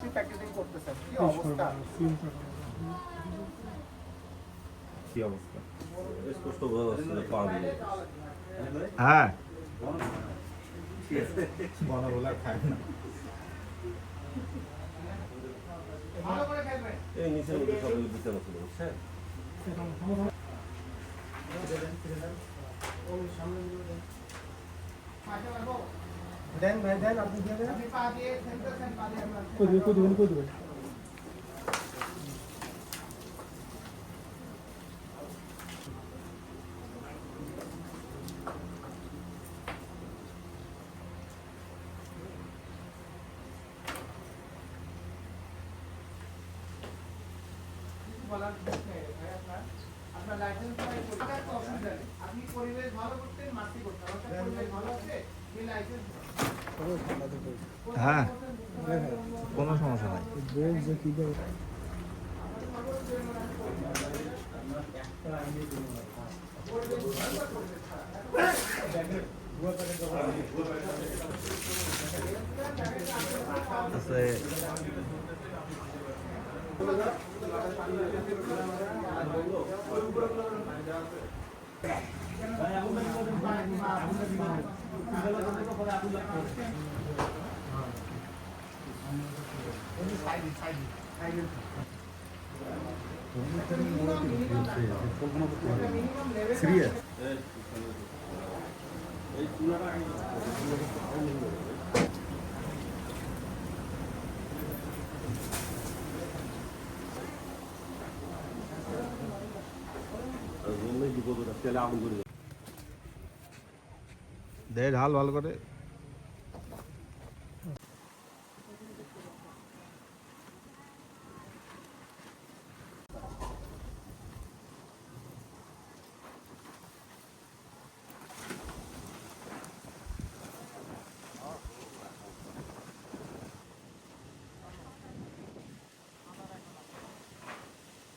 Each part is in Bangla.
প্যাকেজিং করতেছেন কি অবস্থা কি অবস্থা স্পষ্ট বোঝা যাচ্ছে যে হ্যাঁ। খায় না। এই নিচের মধ্যে সব বুঝছেন? মাঠে মারবো দেন ভাই দেন আপনি দিয়ে দেন। কই দিবেন কই দিবেন কই দিবেন? বলার ভাই আপনার। আপনার লাইসেন্স আপনি পরিবেশ ভালো করতেন মাসি করতেন পরিবেশ ভালো আছে? হ্যাঁ কোনো সমস্যা নাই বেশ যে কি দেবে আছে সিরিয়াস আর জন্যই বিপদ ওটা তেলে আগুন করে দে ঢাল ভালো করে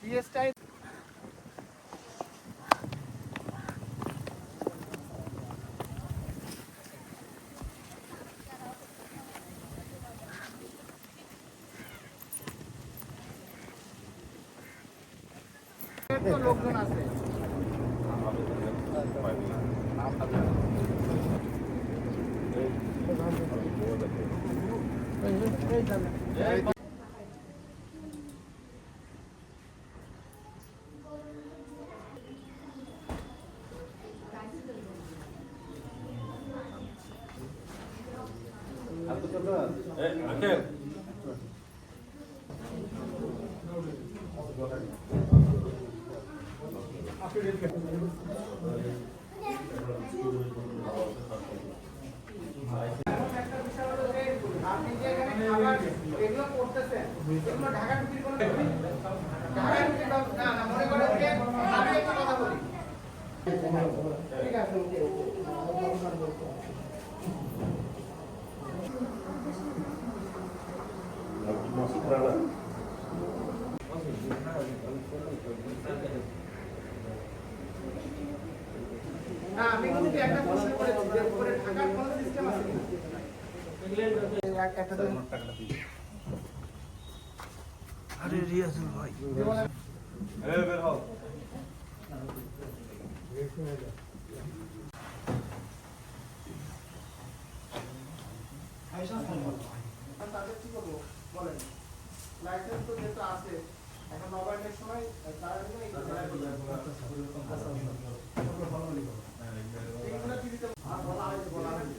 পিএসটাই তো লোকজন আছে এই আঙ্কেল একটা বিষয় হলো যে আপনি যে এখানে খাবার এগুলো এগুলো ঢাকা বলি ঠিক আছে না আমি কিন্তু একটা প্রশ্ন করেছি যে উপরে ঢাকার কোনো সিস্টেম আছে কিনা এক- একটা তো আরে রিয়াজুল ভাই। বের হও তাদের কি করব? বলেন। লাইসেন্স তো যেহেতু আছে এখন নবান্নের সময় তারা জন্য এই এইগুলো টিভিতে আর বলা হয়েছে বলা হয়েছে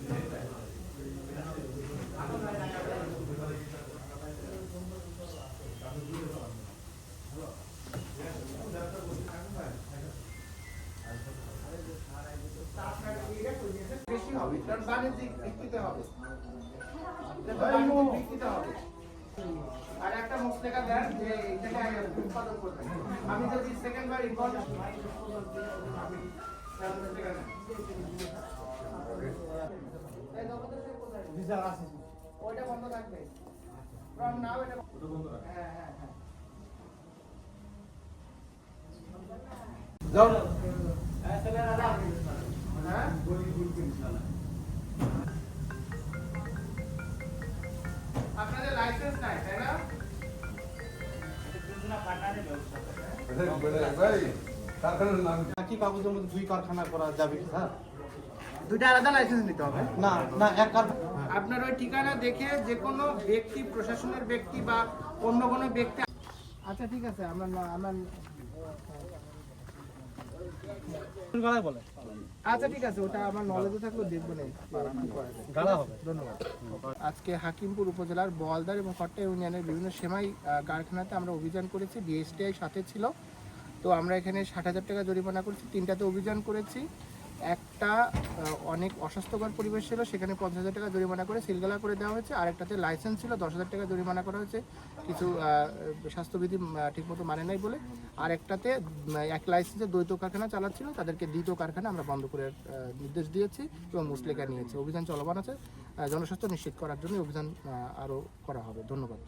বেশি হবে কারণ বাণিজ্যিক হবে। হবে। আর একটা মুসলেখা দেন যে এখানে উৎপাদন করতে আমি যদি সেকেন্ড বার ওইটা বন্ধ থাকবে। ফ্রম নাও এটা হ্যাঁ হ্যাঁ হ্যাঁ। যাও। একই কাগজের মধ্যে দুই কারখানা করা যাবে কি স্যার? দুইটা আলাদা লাইসেন্স নিতে হবে? না না এক আপনার ওই ঠিকানা দেখে যে কোনো ব্যক্তি প্রশাসনের ব্যক্তি বা অন্য কোনো ব্যক্তি আচ্ছা ঠিক আছে আমার আমার বলে। আচ্ছা ঠিক আছে ওটা আমার নলেজে থাকলেও দেখব না হবে। ধন্যবাদ। আজকে হাকিমপুর উপজেলার বোয়ালদার এবং কট্টা ইউনিয়নের বিভিন্ন সেমাই কারখানাতে আমরা অভিযান করেছি ডিএসটিআই সাথে ছিল। তো আমরা এখানে ষাট হাজার টাকা জরিমানা করেছি। তিনটাতে অভিযান করেছি। একটা অনেক অস্বাস্থ্যকর পরিবেশ ছিল, সেখানে পঞ্চাশ হাজার টাকা জরিমানা করে সিলগালা করে দেওয়া হয়েছে। আর একটাতে লাইসেন্স ছিল, দশ হাজার টাকা জরিমানা করা হয়েছে। কিছু স্বাস্থ্যবিধি ঠিকমতো মানে নাই বলে। আর একটাতে এক লাইসেন্সে দ্বৈত কারখানা চালাচ্ছিল। তাদেরকে দ্বিতীয় কারখানা আমরা বন্ধ করে নির্দেশ দিয়েছি এবং মুসলেকা নিয়েছি। অভিযান চলমান আছে। জনস্বাস্থ্য নিশ্চিত করার জন্য অভিযান আরও করা হবে। ধন্যবাদ।